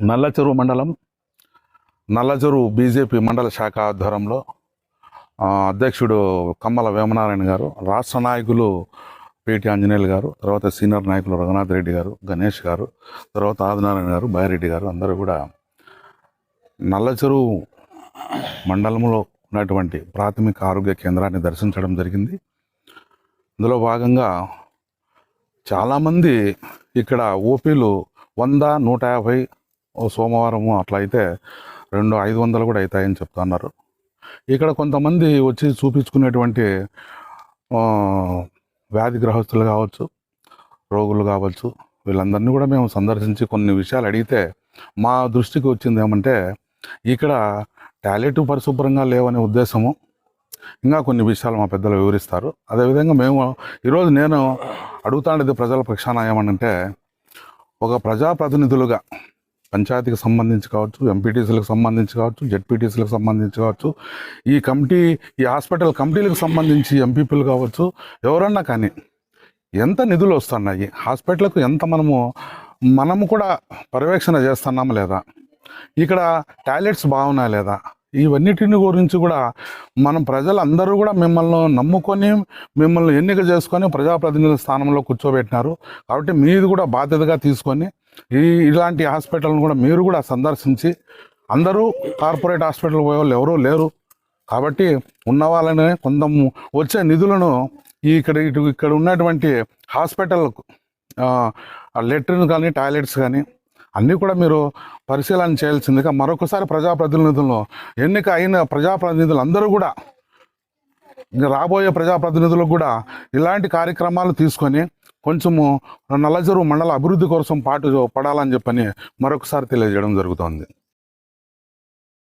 నల్లచెరువు మండలం నల్లచెరువు బీజేపీ మండల శాఖ ఆధ్వర్యంలో అధ్యక్షుడు కమ్మల వేమనారాయణ గారు రాష్ట్ర నాయకులు పేటి ఆంజనేయులు గారు తర్వాత సీనియర్ నాయకులు రఘునాథ్ రెడ్డి గారు గణేష్ గారు తర్వాత ఆదినారాయణ గారు బాయిరెడ్డి గారు అందరూ కూడా నల్లచెరువు మండలంలో ఉన్నటువంటి ప్రాథమిక ఆరోగ్య కేంద్రాన్ని దర్శించడం జరిగింది. ఇందులో భాగంగా చాలామంది ఇక్కడ ఓపీలు వంద నూట యాభై సోమవారము అట్లా అయితే రెండు ఐదు వందలు కూడా అవుతాయని చెప్తున్నారు. ఇక్కడ కొంతమంది వచ్చి చూపించుకునేటువంటి వ్యాధి గ్రహస్తులు కావచ్చు రోగులు కావచ్చు వీళ్ళందరినీ కూడా మేము సందర్శించి కొన్ని విషయాలు అడిగితే మా దృష్టికి వచ్చింది ఏమంటే ఇక్కడ టాయిలెట్ పరిశుభ్రంగా లేవనే ఉద్దేశము. ఇంకా కొన్ని విషయాలు మా పెద్దలు వివరిస్తారు. అదేవిధంగా మేము ఈరోజు నేను అడుగుతాండేది ప్రజల పక్షాన ఏమనంటే ఒక ప్రజాప్రతినిధులుగా పంచాయతీకి సంబంధించి కావచ్చు ఎంపీటీసీలకు సంబంధించి కావచ్చు జెడ్పీటీసీలకు సంబంధించి కావచ్చు ఈ కమిటీ ఈ హాస్పిటల్ కమిటీలకు సంబంధించి ఎంపీపీలు కావచ్చు ఎవరన్నా కానీ ఎంత నిధులు వస్తున్నాయి హాస్పిటల్కు ఎంత మనము మనము కూడా పర్యవేక్షణ చేస్తున్నాము లేదా ఇక్కడ టాయిలెట్స్ బాగున్నాయి లేదా ఇవన్నిటిని గురించి కూడా మనం ప్రజలందరూ కూడా మిమ్మల్ని నమ్ముకొని మిమ్మల్ని ఎన్నిక చేసుకొని ప్రజాప్రతినిధుల స్థానంలో కూర్చోబెట్టినారు. కాబట్టి మీది కూడా బాధ్యతగా తీసుకొని ఈ ఇలాంటి హాస్పిటల్ను కూడా మీరు కూడా సందర్శించి అందరూ కార్పొరేట్ హాస్పిటల్ పోయే వాళ్ళు ఎవరూ లేరు. కాబట్టి ఉన్న వాళ్ళనే కొంత వచ్చే నిధులను ఇక్కడ ఇటు ఇక్కడ ఉన్నటువంటి హాస్పిటల్కు లెట్రిన్ కానీ టాయిలెట్స్ కానీ అన్నీ కూడా మీరు పరిశీలన చేయాల్సిందిగా మరొకసారి ప్రజాప్రతినిధులను ఎన్నిక అయిన ప్రజాప్రతినిధులు అందరూ కూడా ఇంకా రాబోయే ప్రజాప్రతినిధులకు కూడా ఇలాంటి కార్యక్రమాలు తీసుకొని కొంచెము నల్లజరువు మండల అభివృద్ధి కోసం పాటు పడాలని చెప్పని మరొకసారి తెలియజేయడం జరుగుతోంది.